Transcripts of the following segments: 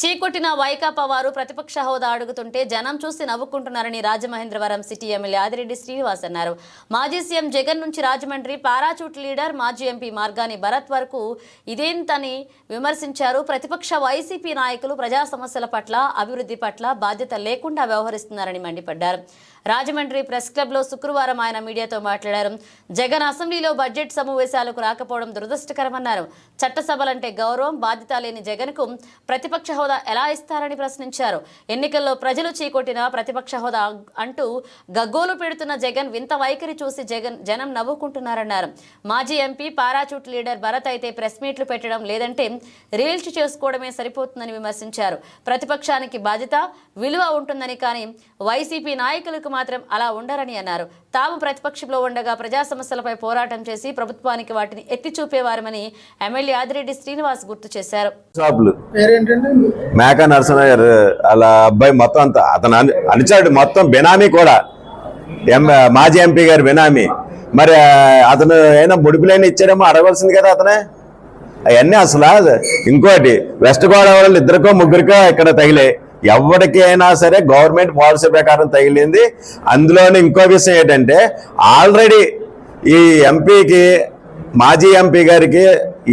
చీకొట్టిన వైకాపా వారు ప్రతిపక్ష హోదా అడుగుతుంటే జనం చూసి నవ్వుకుంటున్నారని రాజమహేంద్రవరం సిటీ ఎమ్మెల్యే ఆదిరెడ్డి శ్రీనివాస్ అన్నారు. మాజీ సీఎం జగన్ నుంచి రాజమండ్రి పారాచూట్ లీడర్ మాజీ ఎంపీ మార్గాని భరత్ వరకు ఇదేంతని విమర్శించారు. ప్రతిపక్ష వైసీపీ నాయకులు ప్రజా సమస్యల పట్ల అభివృద్ధి పట్ల బాధ్యత లేకుండా వ్యవహరిస్తున్నారని మండిపడ్డారు. రాజమండ్రి ప్రెస్ క్లబ్లో శుక్రవారం ఆయన మీడియాతో మాట్లాడారు. జగన్ అసెంబ్లీలో బడ్జెట్ సమావేశాలకు రాకపోవడం దురదృష్టకరమన్నారు. చట్టసభలంటే గౌరవం బాధ్యత లేని జగన్కు ప్రతిపక్ష హోదా ఎలా ఇస్తారని ప్రశ్నించారు. ఎన్నికల్లో ప్రజలు చీకొట్టిన ప్రతిపక్ష హోదా అంటూ గగ్గోలు పెడుతున్న జగన్ వింత వైఖరి చూసి జగన్ జనం నవ్వుకుంటున్నారన్నారు. మాజీ ఎంపీ పారాచూట్ లీడర్ భరత్ అయితే ప్రెస్ మీట్లు పెట్టడం లేదంటే రీల్స్ చేసుకోవడమే సరిపోతుందని విమర్శించారు. ప్రతిపక్షానికి బాధ్యత విలువ ఉంటుందని కానీ వైసీపీ నాయకులకు మాత్రం అలా ఉండరని అన్నారు. తాము ప్రతిపక్షంలో ఉండగా ప్రజా సమస్యలపై పోరాటం చేసి ప్రభుత్వానికి వాటిని ఎత్తి చూపేవారమని ఎమ్మెల్యే ఆదిరెడ్డి శ్రీనివాస్ గుర్తు చేశారు. మేకా గారు వాళ్ళ అబ్బాయి మొత్తం అంతా అతను అను- అనుచరుడు మొత్తం బినామీ కూడా. మాజీ ఎంపీ గారు బినామీ. మరి అతను అయినా ముడిపులైన ఇచ్చాడేమో అడగవలసింది కదా అతనే? అవన్నీ అసలు ఇంకోటి వెస్ట్ గోదావరి ఇద్దరికో ముగ్గురికో ఇక్కడ తగిలే ఎవరికైనా సరే గవర్నమెంట్ పాలసీ ప్రకారం తగిలింది. అందులోనే ఇంకో విషయం ఏంటంటే ఆల్రెడీ ఈ ఎంపీకి మాజీ ఎంపీ గారికి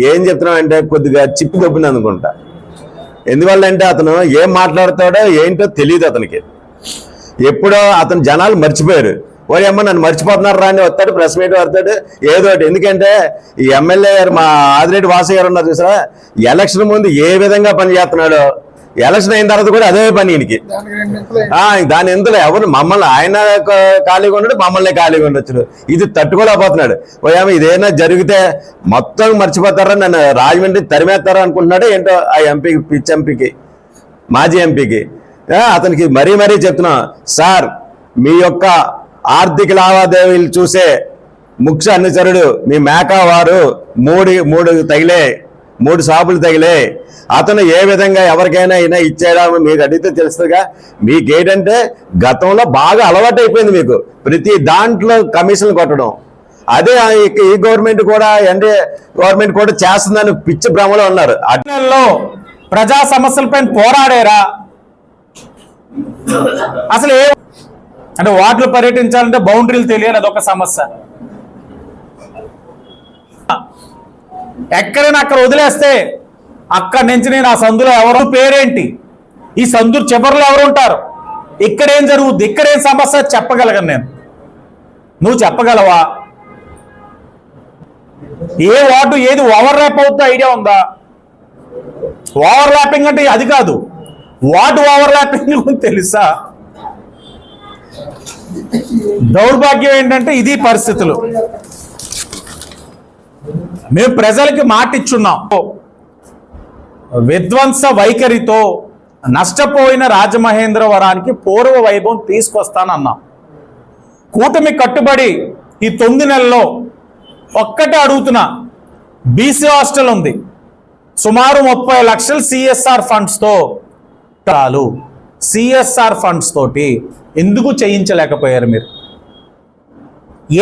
ఏం చెప్తున్నామంటే కొద్దిగా చిప్పు దొబ్బింది అనుకుంటా. ఎందువల్ల అంటే అతను ఏం మాట్లాడతాడో ఏంటో తెలియదు అతనికి. ఎప్పుడో అతను జనాలు మర్చిపోయారు. ఓరే అమ్మ నన్ను మర్చిపోతున్నారు రాని వస్తాడు ప్రెస్ మీట్ వస్తాడు ఏదో ఒకటి. ఎందుకంటే ఈ ఎమ్మెల్యే గారు మా ఆదిరెడ్డి వాసు గారు ఉన్నారు చూసారా? ఎలక్షన్ ముందు ఏ విధంగా పని చేస్తున్నాడో ఎలక్షన్ అయిన తర్వాత కూడా అదే పని ఈయనకి. దాని ఎందులో ఎవరు మమ్మల్ని ఆయన ఖాళీగా ఉండడు మమ్మల్ని ఖాళీగా ఉండొచ్చు ఇది తట్టుకోలేకపోతున్నాడు. ఓయామ ఇదేనా జరిగితే మొత్తం మర్చిపోతారా నన్ను రాజమండ్రి తరిమేస్తారా అనుకుంటున్నాడు ఏంటో ఆ ఎంపీకి పిచ్ ఎంపీకి మాజీ ఎంపీకి. అతనికి మరీ మరీ చెప్తున్నా సార్ మీ యొక్క ఆర్థిక లావాదేవీలు చూసే ముఖ్య అనుచరుడు మీ మేకా వారు మూడు మూడు తగిలే మూడు షాపులు తగిలే. అతను ఏ విధంగా ఎవరికైనా అయినా ఇచ్చేయడం మీరు అడిగితే తెలుస్తుందిగా. మీకేంటంటే గతంలో బాగా అలవాటు అయిపోయింది మీకు. ప్రతి దాంట్లో కమిషన్లు కొట్టడం. అదే ఈ- గవర్నమెంట్ కూడా ఎన్డీ గవర్నమెంట్ కూడా చేస్తుందని పిచ్చి భ్రమలో ఉన్నారు. అటు ప్రజా సమస్యలపై పోరాడారా? అసలు ఏ అంటే వాటిలో పర్యటించాలంటే బౌండరీలు తెలియాలి అదొక సమస్య. ఎక్కడైనా అక్కడ వదిలేస్తే అక్కడి నుంచి నేను ఆ సందులో ఎవరు పేరేంటి? ఈ సందు చివరిలో ఎవరు ఉంటారు? ఇక్కడేం జరుగుద్ది? ఇక్కడేం సమస్య? చెప్పగలగను నేను. నువ్వు చెప్పగలవా? ఏ వార్డు ఏది ఓవర్ ర్యాప్ అవుతుందో ఐడియా ఉందా? ఓవర్ ల్యాపింగ్ అంటే అది కాదు. వార్డు ఓవర్ ల్యాపింగ్ తెలుసా? దౌర్భాగ్యం ఏంటంటే ఇది పరిస్థితులు. మేము ప్రజలకి మాట ఇచ్చున్నాం విధ్వంస వైఖరితో నష్టపోయిన రాజమహేంద్రవరానికి పూర్వ వైభవం తీసుకొస్తానన్నాం. కూటమి కట్టుబడి ఈ తొమ్మిది నెలల్లో ఒక్కటే అడుగుతున్నా బీసీ హాస్టల్ ఉంది. సుమారు ముప్పై లక్షలు సిఎస్ఆర్ ఫండ్స్తో చాలు సిఎస్ఆర్ ఫండ్స్ తోటి ఎందుకు చేయించలేకపోయారు మీరు?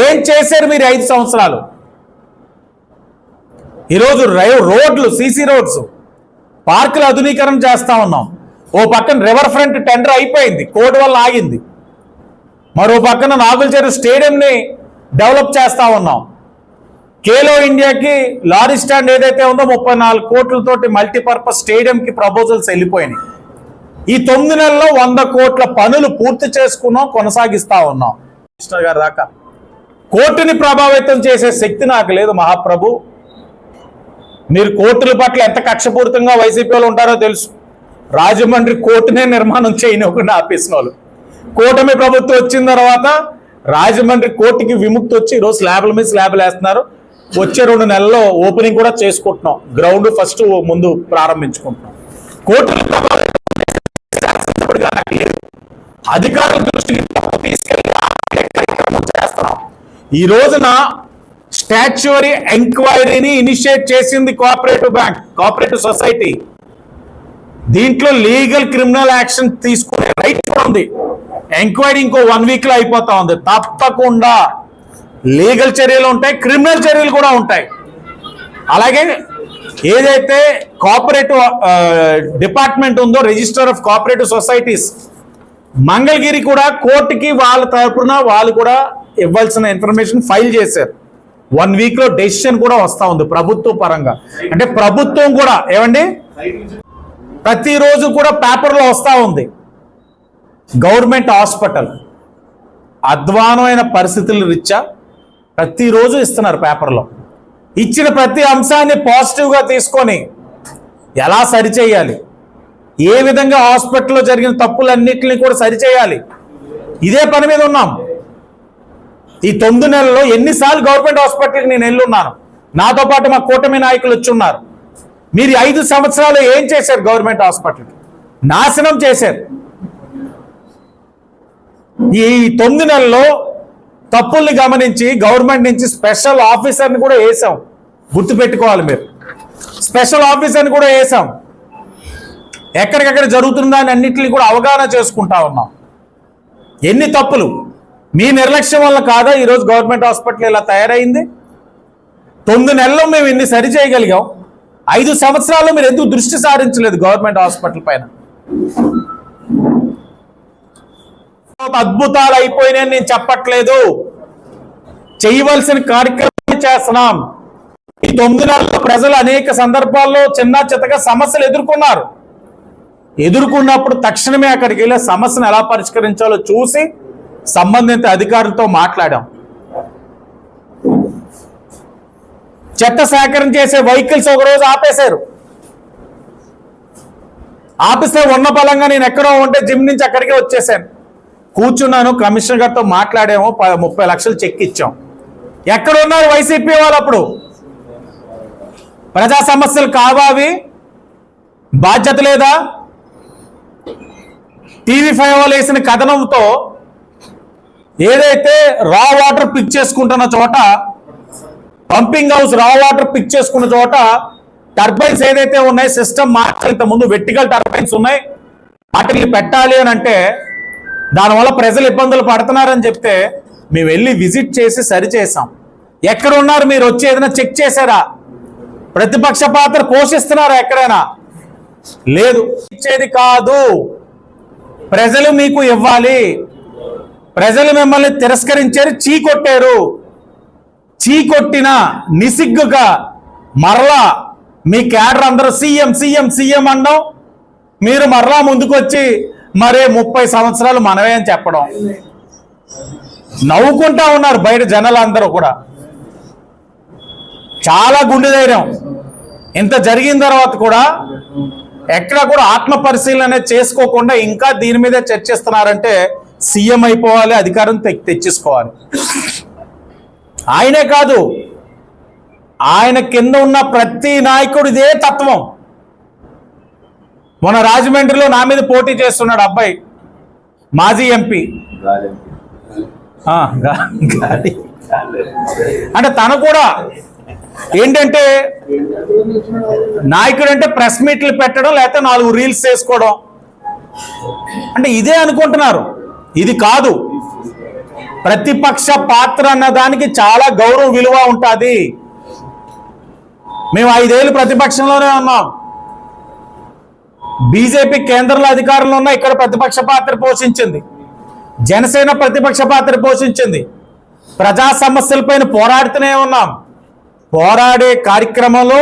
ఏం చేశారు మీరు ఐదు సంవత్సరాలు? ఈరోజు రై- రోడ్లు సీసీ రోడ్స్ పార్కుల ఆధునీకరణ చేస్తూ ఉన్నాం. ఓ పక్కన రివర్ ఫ్రంట్ టెండర్ అయిపోయింది కోర్టు వల్ల ఆగింది. మరో పక్కన నాగులచేరు స్టేడియంని డెవలప్ చేస్తూ ఉన్నాం. కేలో ఇండియాకి లారీ స్టాండ్ ఏదైతే ఉందో ముప్పై నాలుగు కోట్లతోటి మల్టీపర్పస్ స్టేడియంకి ప్రపోజల్స్ వెళ్ళిపోయినాయి. ఈ తొమ్మిది నెలల్లో వంద కోట్ల పనులు పూర్తి చేసుకున్నాం కొనసాగిస్తూ ఉన్నాం. కృష్ణ గారు దాకా కోర్టుని ప్రభావితం చేసే శక్తి నాకు లేదు మహాప్రభు. మీరు కోర్టుల పట్ల ఎంత కక్షపూరితంగా వైసీపీలో ఉంటారో తెలుసు. రాజమండ్రి కోర్టునే నిర్మాణం చేయనివ్వకుండా ఆపేసిన వాళ్ళు. కూటమి ప్రభుత్వం వచ్చిన తర్వాత రాజమండ్రి కోర్టుకి విముక్తి వచ్చి ఈరోజు స్లాబ్ల మీద స్లాబ్లు వేస్తున్నారు. వచ్చే రెండు నెలల్లో ఓపెనింగ్ కూడా చేసుకుంటున్నాం. గ్రౌండ్ ఫస్ట్ ముందు ప్రారంభించుకుంటున్నాం. కోర్టుల అధికారుల దృష్టికి తీసుకెళ్ళి చేస్తున్నాం. ఈ రోజున స్టాచ్యువరీ ఎంక్వైరీని ఇనిషియేట్ చేసింది కోఆపరేటివ్ బ్యాంక్ కోఆపరేటివ్ సొసైటీ. దీంట్లో లీగల్ క్రిమినల్ యాక్షన్ తీసుకునే రైట్ కూడా ఉంది. ఎంక్వైరీ ఇంకో వన్ వీక్లో అయిపోతా ఉంది. తప్పకుండా లీగల్ చర్యలు ఉంటాయి క్రిమినల్ చర్యలు కూడా ఉంటాయి. అలాగే ఏదైతే కోఆపరేటివ్ డిపార్ట్మెంట్ ఉందో register of cooperative societies Mangalagiri కూడా కోర్టుకి వాళ్ళ తరపున వాళ్ళు కూడా ఇవ్వాల్సిన ఇన్ఫర్మేషన్ ఫైల్ చేశారు. వన్ వీక్లో డెసిషన్ కూడా వస్తూ ఉంది ప్రభుత్వ పరంగా. అంటే ప్రభుత్వం కూడా ఏమండి? ప్రతిరోజు కూడా పేపర్లో వస్తూ ఉంది. గవర్నమెంట్ హాస్పిటల్ అధ్వానమైన పరిస్థితుల రీత్యా ప్రతిరోజు ఇస్తున్నారు పేపర్లో ఇచ్చిన ప్రతి అంశాన్ని పాజిటివ్గా తీసుకొని ఎలా సరిచేయాలి? ఏ విధంగా హాస్పిటల్లో జరిగిన తప్పులన్నింటినీ కూడా సరిచేయాలి? ఇదే పని మీద ఉన్నాం. ఈ తొమ్మిది నెలల్లో ఎన్నిసార్లు గవర్నమెంట్ హాస్పిటల్కి నేను వెళ్ళున్నాను. నాతో పాటు మా కూటమి నాయకులు వచ్చి ఉన్నారు మీరు ఐదు సంవత్సరాలు ఏం చేశారు గవర్నమెంట్ హాస్పిటల్కి? నాశనం చేశారు. ఈ తొమ్మిది నెలల్లో తప్పుల్ని గమనించి గవర్నమెంట్ నుంచి స్పెషల్ ఆఫీసర్ని కూడా వేసాం. గుర్తుపెట్టుకోవాలి మీరు. స్పెషల్ ఆఫీసర్ని కూడా వేసాం. ఎక్కడికెక్కడ జరుగుతుందా అని అన్నింటినీ కూడా అవగాహన చేసుకుంటా ఉన్నాం. ఎన్ని తప్పులు? మీ నిర్లక్ష్యం వల్ల కాదా? ఈరోజు గవర్నమెంట్ హాస్పిటల్ ఇలా తయారైంది. తొమ్మిది నెలల్లో మేము ఇన్ని సరి చేయగలిగాం. ఐదు సంవత్సరాలు మీరు ఎందుకు దృష్టి సారించలేదు గవర్నమెంట్ హాస్పిటల్ పైన? అద్భుతాలు అయిపోయినాయని నేను చెప్పట్లేదు. చేయవలసిన కార్యక్రమం చేస్తున్నాం. ఈ తొమ్మిది నెలల్లో ప్రజలు అనేక సందర్భాల్లో చిన్న చితగా సమస్యలు ఎదుర్కొన్నారు. ఎదుర్కొన్నప్పుడు తక్షణమే అక్కడికి వెళ్ళి సమస్యను ఎలా పరిష్కరించాలో చూసి సంబంధిత అధికారులతో మాట్లాడాం. చెత్త సేకరణ చేసే వెహికల్స్ ఒకరోజు ఆపేశారు. ఆపిస్తే ఉన్న బలంగా నేను ఎక్కడో ఉంటే జిమ్ నుంచి అక్కడికే వచ్చేసాను. కూర్చున్నాను కమిషనర్ గారితో మాట్లాడాము ముప్పై లక్షలు చెక్ ఇచ్చాం. ఎక్కడ ఉన్నారు వైసీపీ వాళ్ళు అప్పుడు? ప్రజా సమస్యలు కావావి బాధ్యత లేదా? టీవీ ఫైవ్ వాళ్ళు వేసిన కథనంతో ఏదైతే రా వాటర్ పిక్ చేసుకుంటున్న చోట pumping house raw water pick చేసుకున్న చోట టర్బైన్స్ ఏదైతే ఉన్నాయి సిస్టమ్ మార్చాలి ఇంత ముందు వెట్టికల్ టర్బైన్స్ ఉన్నాయి. వాటిని పెట్టాలి అని అంటే దానివల్ల ప్రజలు ఇబ్బందులు పడుతున్నారని చెప్తే మేము వెళ్ళి విజిట్ చేసి సరిచేసాం ఎక్కడున్నారు ఎక్కడ ఉన్నారు మీరు? వచ్చి ఏదైనా చెక్ చేశారా? ప్రతిపక్ష పాత్ర పోషిస్తున్నారా ఎక్కడైనా? లేదు. ఇచ్చేది కాదు. ప్రజలు మీకు ఇవ్వాలి. ప్రజలు మిమ్మల్ని తిరస్కరించారు చీకొట్టారు. చీకొట్టిన నిసిగ్గుగా మరలా మీ క్యాడర్ అందరూ సీఎం సీఎం సీఎం అనడం మీరు మరలా ముందుకొచ్చి మరే ముప్పై సంవత్సరాలు మనమే అని చెప్పడం. నవ్వుకుంటా ఉన్నారు బయట జనాలందరూ కూడా. చాలా గుండె ధైర్యం. ఇంత జరిగిన తర్వాత కూడా ఎక్కడ కూడా ఆత్మ పరిశీలన అనేది చేసుకోకుండా ఇంకా దీని మీద చర్చిస్తున్నారంటే సీఎం అయిపోవాలి అధికారం తె- తెచ్చేసుకోవాలి. ఆయనే కాదు ఆయన కింద ఉన్న ప్రతి నాయకుడు ఇదే తత్వం. మన రాజమండ్రిలో నా మీద పోటీ చేస్తున్నాడు అబ్బాయి మాజీ ఎంపీ. అంటే తను కూడా ఏంటంటే నాయకుడు అంటే ప్రెస్ మీట్లు పెట్టడం లేకపోతే నాలుగు రీల్స్ చేసుకోవడం. అంటే ఇదే అనుకుంటున్నారు. ఇది కాదు. ప్రతిపక్ష పాత్ర అన్న దానికి చాలా గౌరవ విలువ ఉంటుంది. మేము ఐదేళ్ళు ప్రతిపక్షంలోనే ఉన్నాం. బీజేపీ కేంద్రంలో అధికారంలో ఉన్న ఇక్కడ ప్రతిపక్ష పాత్ర పోషించింది. జనసేన ప్రతిపక్ష పాత్ర పోషించింది. ప్రజా సమస్యలపైన పోరాడుతూనే ఉన్నాం. పోరాడే కార్యక్రమంలో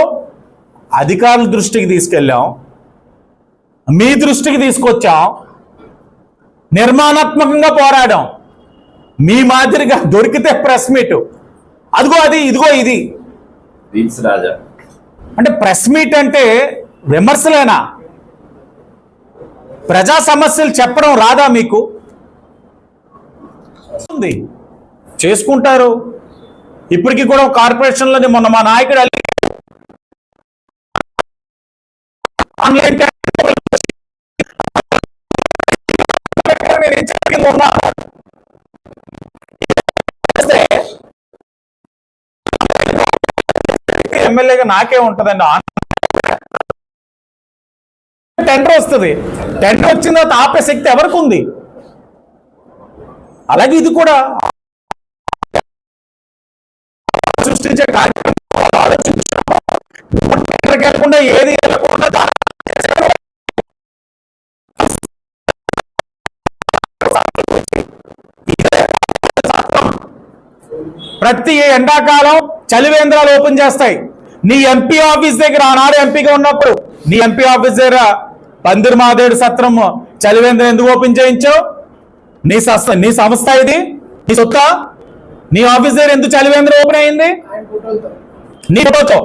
అధికారుల దృష్టికి తీసుకెళ్ళాం. మీ దృష్టికి తీసుకొచ్చాం. నిర్మాణాత్మకంగా పోరాడాం. మీ మాదిరిగా దొరికితే ప్రెస్ మీట్. అదిగో అది ఇదిగో ఇది. రాజా. అంటే ప్రెస్ మీట్ అంటే విమర్శలేనా? ప్రజా సమస్యలు చెప్పడం రాదా మీకు? ఉంది. చేసుకుంటారు. ఇప్పటికీ కూడా కార్పొరేషన్లోని మొన్న మా నాయకుడు అల్లి- ఆన్లైన్ ఎమ్మెల్యేగా నాకే ఉంటుందండి. టెండర్ వస్తుంది. టెండర్ వచ్చిన తర్వాత ఆపే శక్తి ఎవరికి ఉంది అలాగే ఇది కూడా సృష్టించే కార్యక్రమం ఏది వెళ్ళకుండా ప్రతి ఎండాకాలం చలివేంద్రాలు ఓపెన్ చేస్తాయి. నీ ఎంపీ ఆఫీస్ దగ్గర ఆనాడు ఎంపీగా ఉన్నప్పుడు నీ ఎంపీ ఆఫీస్ దగ్గర పందిరి మాదేడు సత్రం చలివేంద్ర ఎందుకు ఓపెన్ చేయించావు? నీ సంస్థ నీ సంస్థ ఇది? నీ సొత్త? నీ ఆఫీస్ దగ్గర ఎందుకు చలివేంద్ర ఓపెన్ అయింది? నీ ఫోటోతో.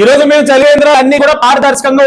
ఈరోజు మేము చలివేంద్ర అన్ని కూడా పారదర్శకంగా